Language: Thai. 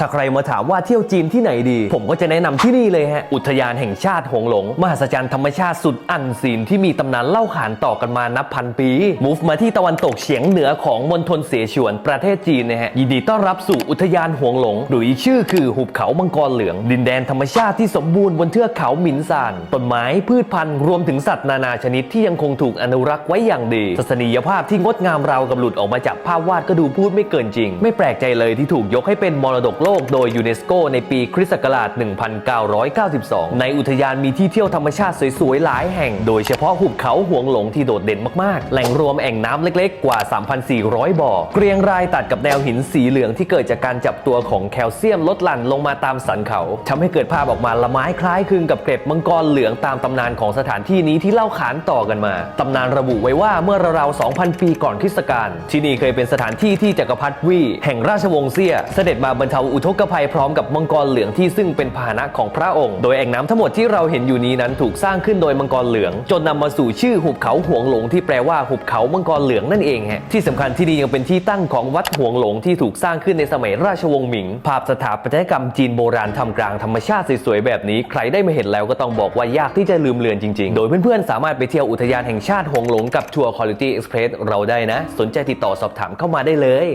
ถ้าใครมาถามว่าเที่ยวจีนที่ไหนดี ผมก็จะแนะนำที่นี่เลยฮะ อุทยานแห่งชาติหงหลง มหัศจรรย์ธรรมชาติสุดอันซีนที่มีตำนานเล่าขานต่อกันมานับพันปี มูฟมาที่ตะวันตกเฉียงเหนือของมณฑลเสฉวนประเทศจีนนะฮะ ยินดีต้อนรับสู่อุทยานหงหลง หรืออีกชื่อคือหุบเขามังกรเหลือง ดินแดนธรรมชาติที่สมบูรณ์บนเทือกเขาหมินซาน ต้นไม้พืชพันธุ์รวมถึงสัตว์นานาชนิดที่ยังคงถูกอนุรักษ์ไว้อย่างดี ทัศนียภาพที่งดงามราวกับหลุดออกมาจากภาพวาดก็ดูพูดไม่เกินจริง ไม่แปลกใจเลยที่ถูกยกให้เป็นมรดกโลกโดยยูเนสโกในปีคริสต์ศักราช 1992 ในอุทยานมีที่เที่ยวธรรมชาติสวยๆ หลายแห่ง โดยเฉพาะหุบเขาห่วงหลงที่โดดเด่นมากๆ แหล่งรวมแอ่งน้ำเล็กๆ กว่า 3,400 บ่อ เกรียงรายตัดกับแนวหินสีเหลืองที่เกิดจากการจับตัวของแคลเซียมลดหลั่นลงมาตามสันเขาทำให้เกิดภาพออกมาละไม้คล้ายคลึงกับเกล็ดมังกรเหลืองตามตำนานของสถานที่นี้ที่เล่าขานต่อกันมา ตำนานระบุไว้ว่าเมื่อราวๆ2,000 ปีก่อนคริสต์กาลที่นี่เคยเป็นสถานที่ที่จักรพรรดิวี่แห่งราชวงศ์เซีย เสด็จมาบรรเทาอุทกภัยพร้อมกับมังกรเหลืองที่ซึ่งเป็นพาหนะของพระองค์ โดยแอ่งน้ำทั้งหมดที่เราเห็นอยู่นี้นั้นถูกสร้างขึ้นโดยมังกรเหลือง จนนำมาสู่ชื่อหุบเขาหวงหลงที่แปลว่าหุบเขามังกรเหลืองนั่นเองฮะที่สำคัญที่นี่ยังเป็นที่ตั้งของวัดหวงหลงที่ถูกสร้างขึ้นในสมัยราชวงศ์หมิง ภาพสถาปัตยกรรมจีนโบราณทำกลางธรรมชาติสวยๆแบบนี้ ใครได้มาเห็นแล้วก็ต้องบอกว่ายากที่จะลืมเลือนจริงๆ โดยเพื่อนๆสามารถไปเที่ยวอุทยานแห่งชาติหวงหลงกับทัวร์ Quality Express เราได้นะ สนใจติดต่อสอบถามเข้ามาได้เลย